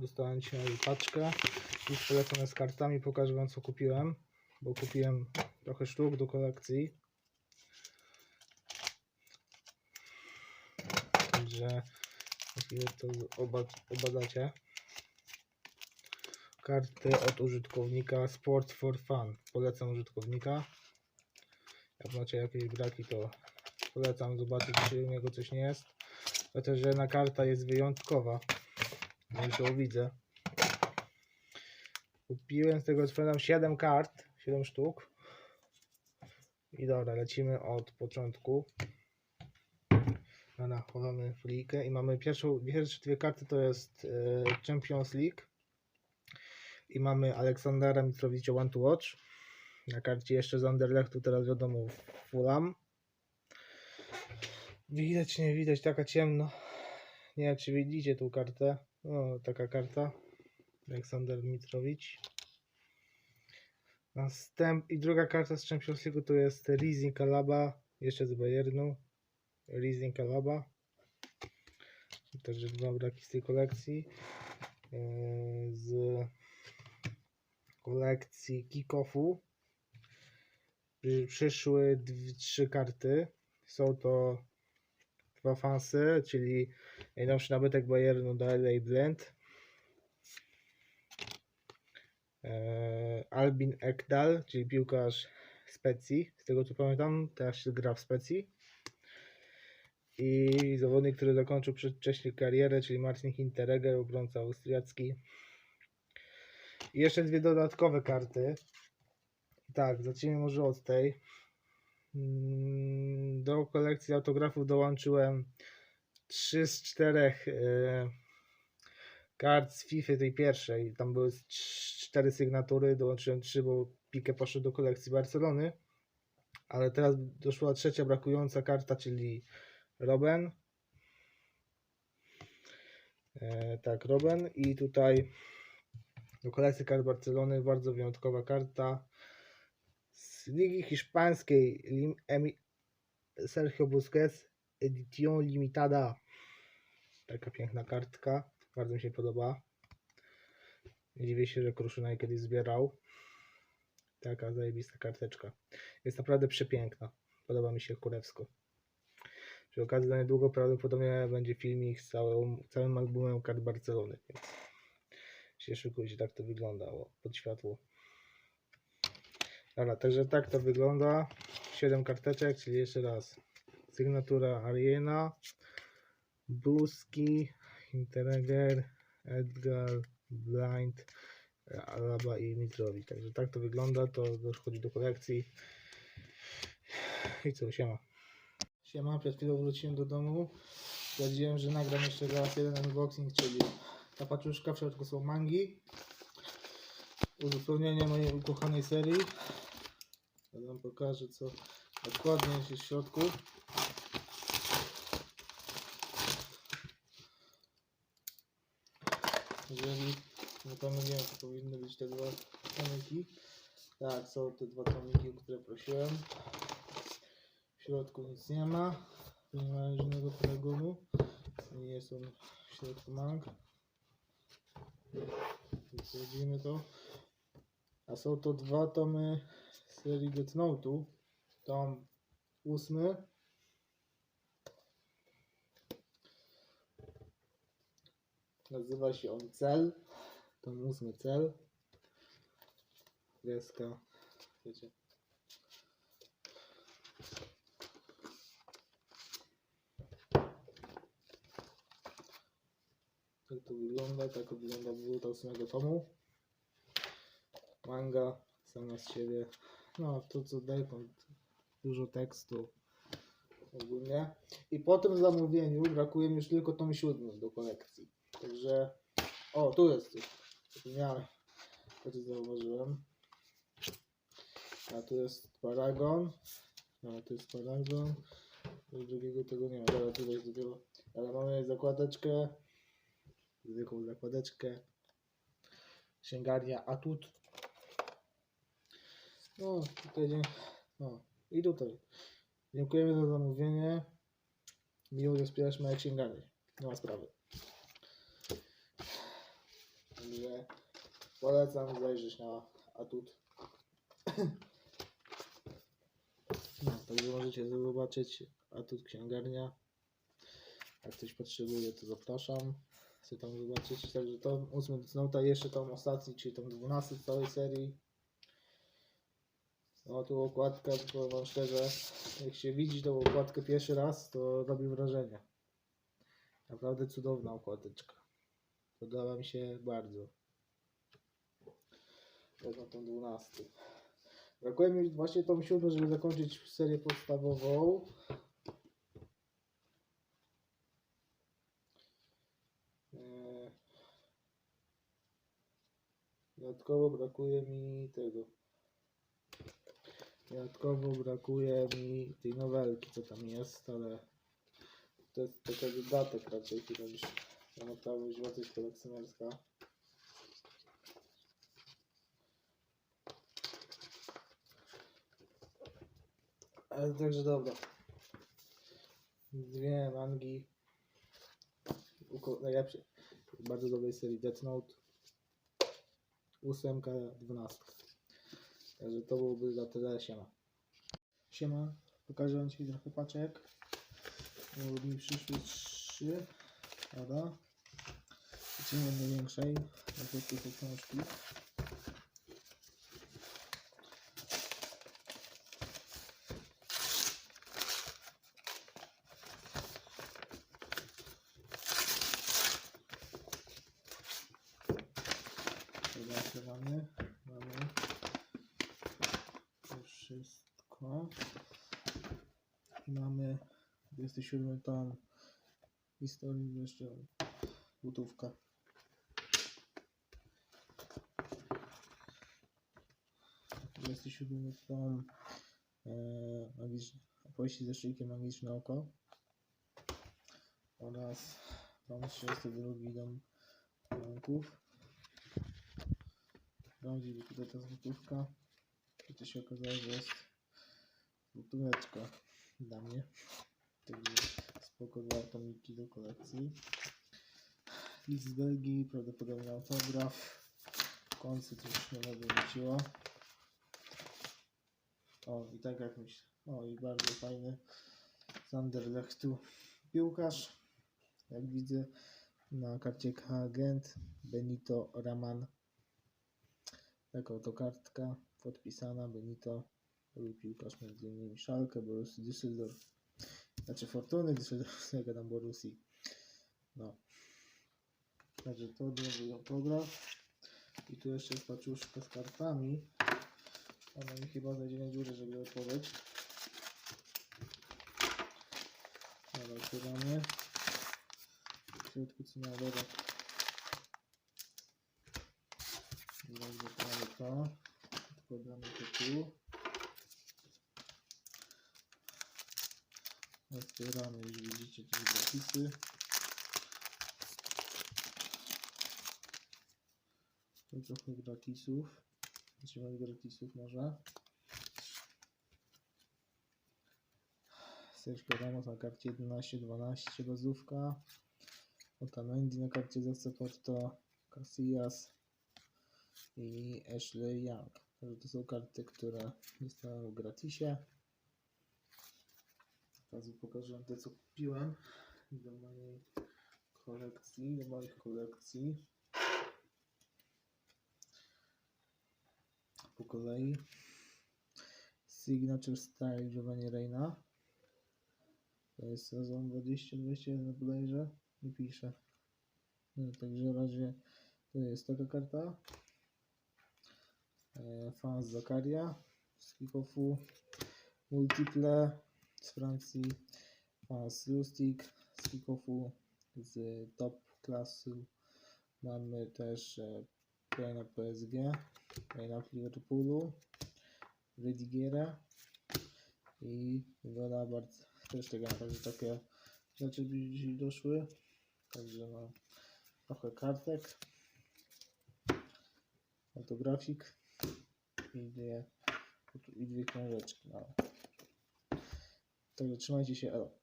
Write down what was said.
Dostałem dzisiaj paczkę i polecone z kartami. Pokażę Wam co kupiłem, bo kupiłem trochę sztuk do kolekcji. Także chwilę to oba- obadacie. Karty od użytkownika Sport for Fun. Polecam użytkownika. Jak macie jakieś braki, to polecam zobaczyć, czy u niego coś nie jest. Chociaż jedna karta jest wyjątkowa. Już ją widzę. Kupiłem z tego co 7 kart, 7 sztuk. I dobra, lecimy od początku. Dobra, chowamy flikę i mamy pierwszą, pierwsze dwie karty to jest e, Champions League i mamy Aleksandra Mitrowicza One to Watch. Na karcie jeszcze z Anderlechtu teraz wiadomo Fulham. Widać, nie widać, taka ciemno. Nie wiem, czy widzicie tą kartę. O, taka karta. Aleksander Mitrowicz. Następ... I druga karta z Champions League to jest Rizin Kalaba. Jeszcze z Bayernu. Rizin Kalaba. Także dwa braki z tej kolekcji. Eee, Z kolekcji kick-offu przy- przyszły dwie, trzy karty. Są to dwa fansy, czyli najnowszy nabytek Bayernu LA Blend. Eee, Albin Ekdal, czyli piłkarz Specji, z tego co pamiętam, teraz się gra w Specji. I zawodnik, który zakończył przedwcześnie karierę, czyli Marcin Hinteregger, obrońca austriacki. I jeszcze dwie dodatkowe karty. Tak, zacznijmy może od tej. Mm, Do kolekcji autografów dołączyłem 3 z 4 kart z FIFA tej pierwszej. Tam były 4 sygnatury, dołączyłem 3, bo Pique poszedł do kolekcji Barcelony. Ale teraz doszła trzecia brakująca karta, czyli Robben. E, tak, Robben. I tutaj do kolekcji kart Barcelony bardzo wyjątkowa karta z Ligi Hiszpańskiej Lim, Sergio Busquets Edition Limitada. Taka piękna kartka. Bardzo mi się podoba. Nie dziwię się, że Kruszyna jej kiedyś zbierał. Taka zajebista karteczka. Jest naprawdę przepiękna. Podoba mi się kurewsko. Przy okazji za niedługo prawdopodobnie będzie filmik z całym, całym albumem kart Barcelony. Więc się szykujcie, tak to wyglądało pod światło. Dobra, także tak to wygląda. 7 karteczek, czyli jeszcze raz. Sygnatura Ariena, Bluski, Intereger, Edgar, Blind, Alaba i Mitrowicz. Także tak to wygląda, to dochodzi do kolekcji. I co, siema. Siema, przed chwilą wróciłem do domu. Stwierdziłem, że nagram jeszcze raz jeden unboxing, czyli ta paczuszka, w środku są mangi. Uzupełnienie mojej ukochanej serii. Ja wam pokażę co dokładnie jest w środku. Jeżeli nie pomyliłem, to powinny być te dwa tomiki. Tak, są te dwa tomiki, o które prosiłem. W środku nic nie ma. Nie ma żadnego polegonu. Nie są w środku mang. Sprawdzimy to. A są to dwa tomy serii Death Note'u. Tom ósmy. Nazywa się on Cel. Tom ósmy Cel. Kreska. Wiecie. Tak to wygląda. Tak wygląda buta ósmego tomu. Manga sama z siebie. No, to co Delcon, dużo tekstu ogólnie. I po tym zamówieniu brakuje mi już tylko tom siódmy do kolekcji. Także, o, tu jest coś. To co zauważyłem. A tu jest Paragon. A tu jest Paragon. Do drugiego tego nie ma. Dobra, tutaj jest dopiero. Ale mamy zakładeczkę. Zwykłą zakładeczkę. Księgarnia Atut. No, tutaj dzie- no. I tutaj. Dziękujemy za zamówienie. Miło, że wspierasz moje księgarnie. Nie ma sprawy. Także polecam zajrzeć na atut. No, także możecie zobaczyć atut księgarnia. Jak ktoś potrzebuje, to zapraszam. Chcę tam zobaczyć. Także to 8 Note, jeszcze tam ostatni, czyli tam 12 z całej serii. No tu okładka, powiem wam szczerze, jak się widzi tą okładkę pierwszy raz, to robi wrażenie. Naprawdę cudowna okładeczka. Podoba mi się bardzo. Wezmę tą 12. Brakuje mi właśnie tą siódmą, żeby zakończyć serię podstawową. Eee, Dodatkowo brakuje mi tego. Dodatkowo brakuje mi tej nowelki, co tam jest, ale to jest taki dodatek raczej chyba niż ta wartość kolekcjonerska. Ale także dobra. Dwie mangi. Najlepsze. Bardzo dobrej serii Death Note. Ósemka, dwunastka. Także to byłoby za tyle. Siema. Siema. Pokażę wam dzisiaj trochę paczek. Bo mi przyszły trzy. Dobra. Zacznijmy od największej. Najpierw te książki. Zobaczcie, mamy. Mamy. To wszystko. Mamy 27 tom historii jeszcze butówka. Dwudziesty siódmy tom e, magiczny, opowieści ze szyjkiem magiczne oko oraz tom 32 dom pająków. Sprawdzić tutaj ta złotówka. To się okazało, że jest złotóweczka dla mnie. Także spoko dwa tomiki do kolekcji. List z Belgii, prawdopodobnie autograf. W końcu coś nowego wróciło. O, i tak jak myślę. O, i bardzo fajny Zanderlechtu piłkarz. Jak widzę na karcie K-Agent Benito Raman. Taka oto kartka podpisana Benito. Był piłkarz między innymi Schalke, Borussia Düsseldorf. Znaczy Fortuny Düsseldorf, jak gadam Borussii. No. Także to był autograf. I tu jeszcze jest paczuszka z kartami. Ona mi chyba znajdzie na dziurze, żeby odpowiedź. Dobra, otwieramy. W środku co miała dodać. Dobrze, to to. Odkładamy to tu. Otwieramy, już widzicie te gratisy. Tu trochę gratisów. Zaczynamy gratisów może. Sergio Ramos na karcie 11-12 bazówka. Otamendi na karcie za Porto. Casillas i Ashley Young. Także to są karty, które dostałem w gratisie. Teraz pokażę te, co kupiłem do mojej kolekcji, do moich kolekcji. Po kolei. Signature Style Giovanni Reina. To jest sezon 2021 bodajże. Nie pisze. No, także na razie to jest taka karta. E, Fans Zakaria z Kickofu. Multiple z Francji. Fans Lustig z Kickofu z top klasy. Mamy też Playna PSG, Playna Liverpoolu, Rydigera i wygląda bardzo też tego także takie rzeczy dzisiaj doszły. Także no trochę kartek, autografik i dwie, i dwie książeczki. No. Także trzymajcie się, elo.